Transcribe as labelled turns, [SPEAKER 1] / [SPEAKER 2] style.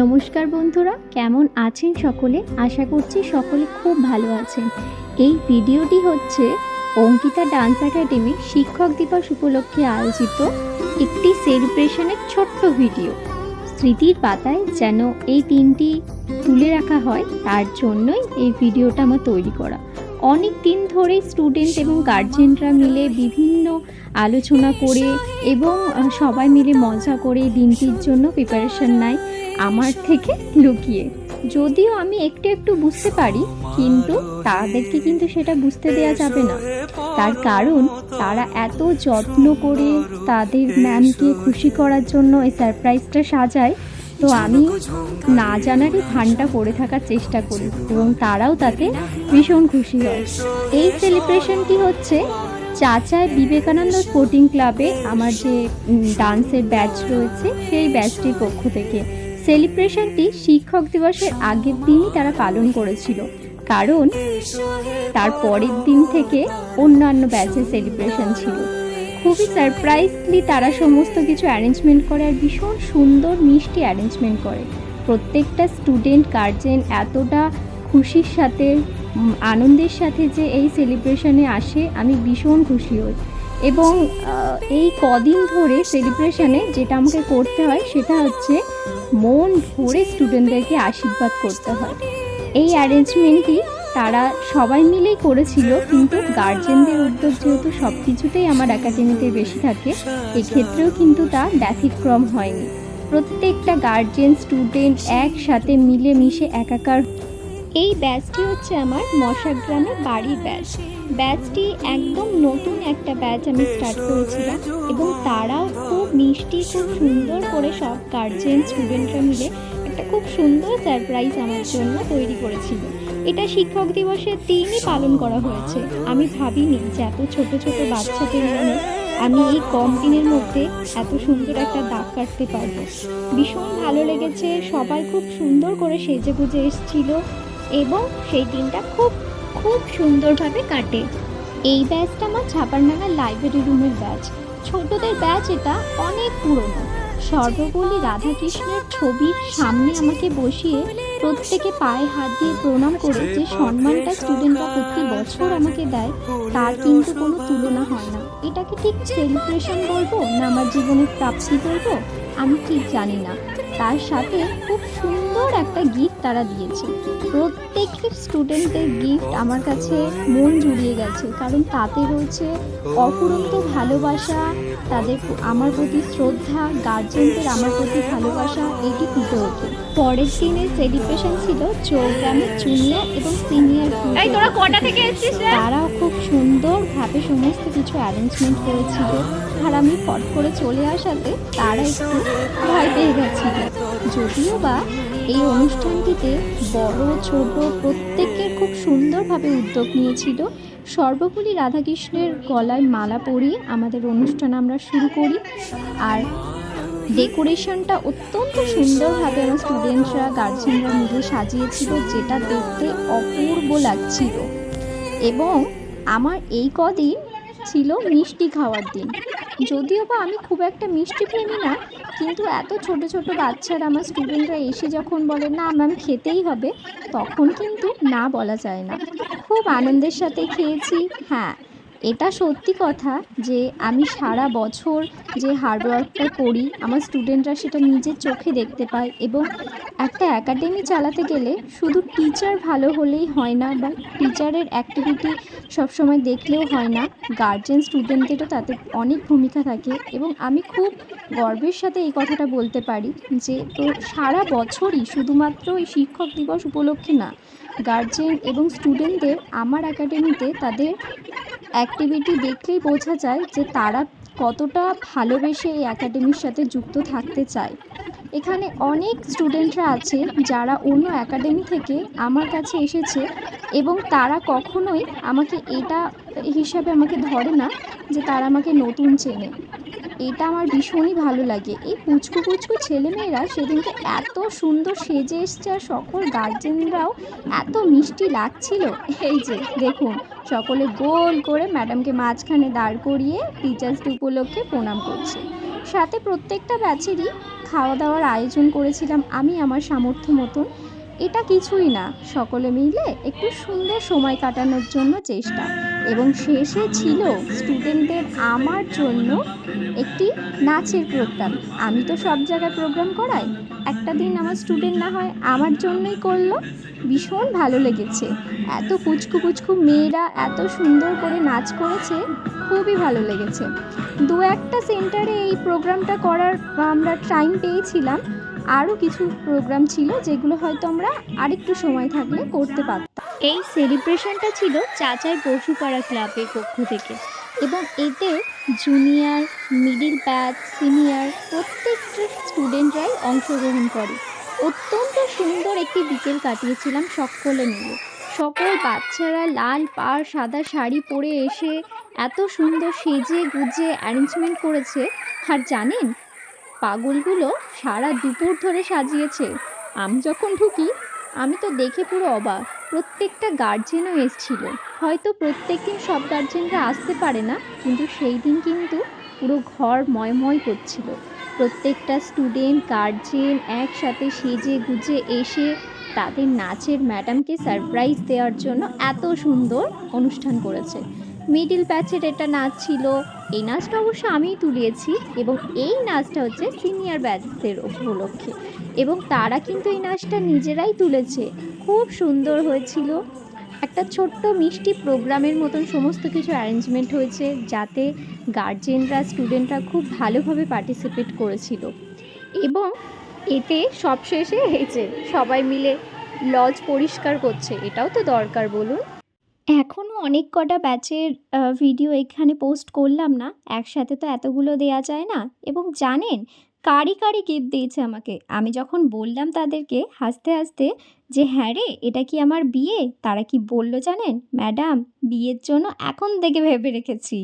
[SPEAKER 1] নমস্কার বন্ধুরা, কেমন আছেন সকলে? আশা করছি সকলে খুব ভালো আছেন। এই ভিডিওটি হচ্ছে অঙ্কিতা ডান্স একাডেমি শিক্ষক দিবস উপলক্ষে আয়োজিত একটি সেলিব্রেশনের ছোট্ট ভিডিও। স্মৃতির পাতায় যেন এই তিনটি তুলে রাখা হয়, তার জন্যই এই ভিডিওটা আমার তৈরি করা। অনেক দিন ধরেই স্টুডেন্ট এবং গার্জেনরা মিলে বিভিন্ন আলোচনা করে এবং সবাই মিলে মজা করে দিনটির জন্য প্রিপারেশন নেয় আমার থেকে লুকিয়ে। যদিও আমি একটু একটু বুঝতে পারি, কিন্তু তাদেরকে কিন্তু সেটা বুঝতে দেওয়া যাবে না। তার কারণ, তারা এত যত্ন করে তাদের ম্যামকে খুশি করার জন্য এই সারপ্রাইজটা সাজায় তো আমি না জানারই ভানটা পড়ে থাকার চেষ্টা করি এবং তারাও তাতে ভীষণ খুশি হয়। এই সেলিব্রেশনটি হচ্ছে চাচায় বিবেকানন্দ স্পোর্টিং ক্লাবে আমার যে ডান্সের ব্যাচ রয়েছে, সেই ব্যাচটির পক্ষ থেকে। সেলিব্রেশনটি শিক্ষক দিবসের আগের দিনই তারা পালন করেছিল। কারণ তার পরের দিন থেকে অন্যান্য ব্যাচের সেলিব্রেশন ছিল। খুবই সারপ্রাইজলি তারা সমস্ত কিছু অ্যারেঞ্জমেন্ট করে আর ভীষণ সুন্দর মিষ্টি অ্যারেঞ্জমেন্ট করে। প্রত্যেকটা স্টুডেন্ট গার্জেন এতটা খুশির সাথে আনন্দের সাথে যে এই সেলিব্রেশনে আসে, আমি ভীষণ খুশি হই। এবং এই কদিন ধরে সেলিব্রেশনে যেটা আমাকে করতে হয় সেটা হচ্ছে মন ভরে স্টুডেন্টদেরকে আশীর্বাদ করতে হয়। এই অ্যারেঞ্জমেন্টটি তারা সবাই মিলেই করেছিল, কিন্তু গার্জেনদের উদ্যোগ যেহেতু সব কিছুতেই আমার একাডেমিতে বেশি থাকে, এক্ষেত্রেও কিন্তু তা ব্যতিক্রম হয়নি। প্রত্যেকটা গার্জেন স্টুডেন্ট একসাথে মিলে মিশে একাকার এই ব্যাচটি হচ্ছে আমার মশাগ্রামের বাড়ির ব্যাচ ব্যাচটি একদম নতুন একটা ব্যাচ আমি স্টার্ট করেছিলাম এবং তারাও খুব মিষ্টি, খুব সুন্দর করে সব গার্জেন স্টুডেন্টরা মিলে একটা খুব সুন্দর সারপ্রাইজ আমার জন্য তৈরি করেছিল। এটা শিক্ষক দিবসের দিনই পালন করা হয়েছে। আমি ভাবিনি যে এত ছোট ছোট বাচ্চাদের মনে আমি এই কম দিনের মধ্যে এত সুন্দর একটা দাগ কাটতে পারব। ভীষণ ভালো লেগেছে, সবাই খুব সুন্দর করে সেজে গুজে এসেছিল এবং সেই দিনটা খুব খুব সুন্দরভাবে কাটে। এই ব্যাচটা আমার ছাপার ছাপারনাগা লাইব্রেরি রুমের ব্যাচ ছোটদের ব্যাচ এটা অনেক পুরনো। সর্বপল্লী রাধাকৃষ্ণের ছবির সামনে আমাকে বসিয়ে প্রত্যেকে পায়ে হাত দিয়ে প্রণাম করে যে সম্মানটা স্টুডেন্টরা প্রতি বছর আমাকে দেয়, তার কিন্তু কোনো তুলনা হয় না। এটাকে ঠিক সেলিব্রেশন বলব না আমার জীবনের প্রাপ্তি বলব? আমি ঠিক জানি না। তার সাথে খুব সুন্দর একটা গিফট তারা দিয়েছে। প্রত্যেকের স্টুডেন্টদের গিফট আমার কাছে মন জুড়িয়ে গেছে কারণ তাতে রয়েছে অফুরন্ত ভালোবাসা তাদের আমার প্রতি শ্রদ্ধা গার্জেনদের আমার প্রতি ভালোবাসা এটি ফুটে ওঠে। পরের দিনের সেলিব্রেশন ছিল চৌগ্রামের জুনিয়র এবং সিনিয়র তারাও খুব সুন্দরভাবে সমস্ত কিছু অ্যারেঞ্জমেন্ট করেছিল। আর আমি ফট করে চলে আসাতে তারা একটু ভয় পেয়ে গেছিল। যদিও বা এই অনুষ্ঠানটিতে বড়, ছোট প্রত্যেকের খুব সুন্দরভাবে উদ্যোগ নিয়েছিল। সর্বপল্লী রাধাকৃষ্ণের গলায় মালা পরিয়ে আমাদের অনুষ্ঠান আমরা শুরু করি। আর ডেকোরেশনটা অত্যন্ত সুন্দরভাবে আমার স্টুডেন্টরা, গার্জেনরা মিলে সাজিয়েছিল, যেটা দেখতে অপূর্ব লাগছিল। এবং আমার এই কদিন ছিল মিষ্টি খাওয়ার দিন। যদিও বা আমি খুব একটা মিষ্টি প্রেমী না কিন্তু এত ছোট ছোট বাচ্চারা আমার স্টুডেন্টরা এসে যখন বলে, না ম্যাম খেতেই হবে, তখন কিন্তু না বলা যায় না। খুব আনন্দের সাথে খেয়েছি হ্যাঁ। এটা সত্যি কথা যে আমি সারা বছর যে হার্ডওয়ার্কটা করি, আমার স্টুডেন্টরা সেটা নিজের চোখে দেখতে পায় এবং একটা একাডেমি চালাতে গেলে শুধু টিচার ভালো হলেই হয় না বা টিচারের অ্যাক্টিভিটি সবসময় দেখলেও হয় না। গার্জেন স্টুডেন্টদেরও তাতে অনেক ভূমিকা থাকে এবং আমি খুব গর্বের সাথে এই কথাটা বলতে পারি যে তো সারা বছরই শুধুমাত্র এই শিক্ষক দিবস উপলক্ষে না গার্জেন এবং স্টুডেন্টদের আমার একাডেমিতে তাদের অ্যাক্টিভিটি দেখলেই বোঝা যায় যে তারা কতটা ভালোবেসে এই একাডেমির সাথে যুক্ত থাকতে চায়। এখানে অনেক স্টুডেন্টরা আছে যারা অন্য একাডেমি থেকে আমার কাছে এসেছে এবং তারা কখনোই আমাকে এটা হিসাবে আমাকে ধরে না যে তারা আমাকে নতুন চেনে। এটা আমার ভীষণই ভালো লাগে। এই পুচকু পুচকু ছেলেমেয়েরা সেদিনকে এত সুন্দর সেজে এসছে আর সকল গার্জেনরাও এত মিষ্টি লাগছিল। এই যে, দেখুন, সকলে গোল করে ম্যাডামকে মাঝখানে দাঁড় করিয়ে টিচার্স ডে উপলক্ষে প্রণাম করছে। সাথে প্রত্যেকটা ব্যাচেরই খাওয়া দাওয়ার আয়োজন করেছিলাম আমি আমার সামর্থ্য মতন। এটা কিছুই না, সকলে মিলে একটু সুন্দর সময় কাটানোর জন্য চেষ্টা। এবং শেষে ছিল স্টুডেন্টদের আমার জন্য একটি নাচের প্রোগ্রাম আমি তো সব জায়গায় প্রোগ্রাম করাই। একটা দিন আমার স্টুডেন্ট না হয়, আমার জন্যই করল। ভীষণ ভালো লেগেছে। এত কুচকু পুচকু মেয়েরা এত সুন্দর করে নাচ করেছে, খুবই ভালো লেগেছে। দু একটা সেন্টারে এই প্রোগ্রামটা করার আমরা টাইম পেয়েছিলাম। আরও কিছু প্রোগ্রাম ছিল যেগুলো হয়তো আমরা আরেকটু সময় থাকলে করতে পারতাম।
[SPEAKER 2] এই সেলিব্রেশনটা ছিল চাচাই পশুপাড়া ক্লাবের পক্ষ থেকে
[SPEAKER 1] এবং এতে জুনিয়র মিডিল ব্যাচ সিনিয়র প্রত্যেকটা স্টুডেন্টরাই অংশগ্রহণ করে। অত্যন্ত সুন্দর একটি বিকেল কাটিয়েছিলাম সকলে মিলে। সকল বাচ্চারা লাল পাড়, সাদা শাড়ি পরে এসে এত সুন্দর সেজে গুজে অ্যারেঞ্জমেন্ট করেছে। আর জানেন পাগলগুলো সারা দুপুর ধরে সাজিয়েছে। আমি যখন ঢুকি, আমি তো দেখে পুরো অবাক। প্রত্যেকটা গার্জেনও এসছিল। হয়তো প্রত্যেক দিন সব গার্জেনরা আসতে পারে না, কিন্তু সেই দিন কিন্তু পুরো ঘর ময়ময় করছিল। প্রত্যেকটা স্টুডেন্ট গার্জেন একসাথে সেজে গুজে এসে তাদের নাচের ম্যাডামকে সারপ্রাইজ দেওয়ার জন্য এত সুন্দর অনুষ্ঠান করেছে। মিডিল প্যাচের এটা নাচ ছিল। এই নাচটা অবশ্য আমিই তুলিয়েছি এবং এই নাচটা হচ্ছে সিনিয়র ব্যাচদের উপলক্ষে। এবং তারা কিন্তু এই নাচটা নিজেরাই তুলেছে। খুব সুন্দর হয়েছিল। একটা ছোট্ট মিষ্টি প্রোগ্রামের মতন সমস্ত কিছু অ্যারেঞ্জমেন্ট হয়েছে যাতে গার্জেনরা, স্টুডেন্টরা খুব ভালোভাবে পার্টিসিপেট করেছিল। এবং এতে সবশেষে হয়েছে সবাই মিলে লজ পরিষ্কার করছে, এটাও তো দরকার বলুন। এখনও অনেক কটা ব্যাচের ভিডিও এখানে পোস্ট করলাম না। একসাথে তো এতগুলো দেয়া যায় না। এবং জানেন, কারি কারি গিফট দিয়েছে আমাকে। আমি যখন বললাম তাদেরকে হাসতে হাসতে যে হ্যাঁ রে, এটা কি আমার বিয়ে? তারা কি বলল জানেন? ম্যাডাম, বিয়ের জন্য এখন থেকে ভেবে রেখেছি।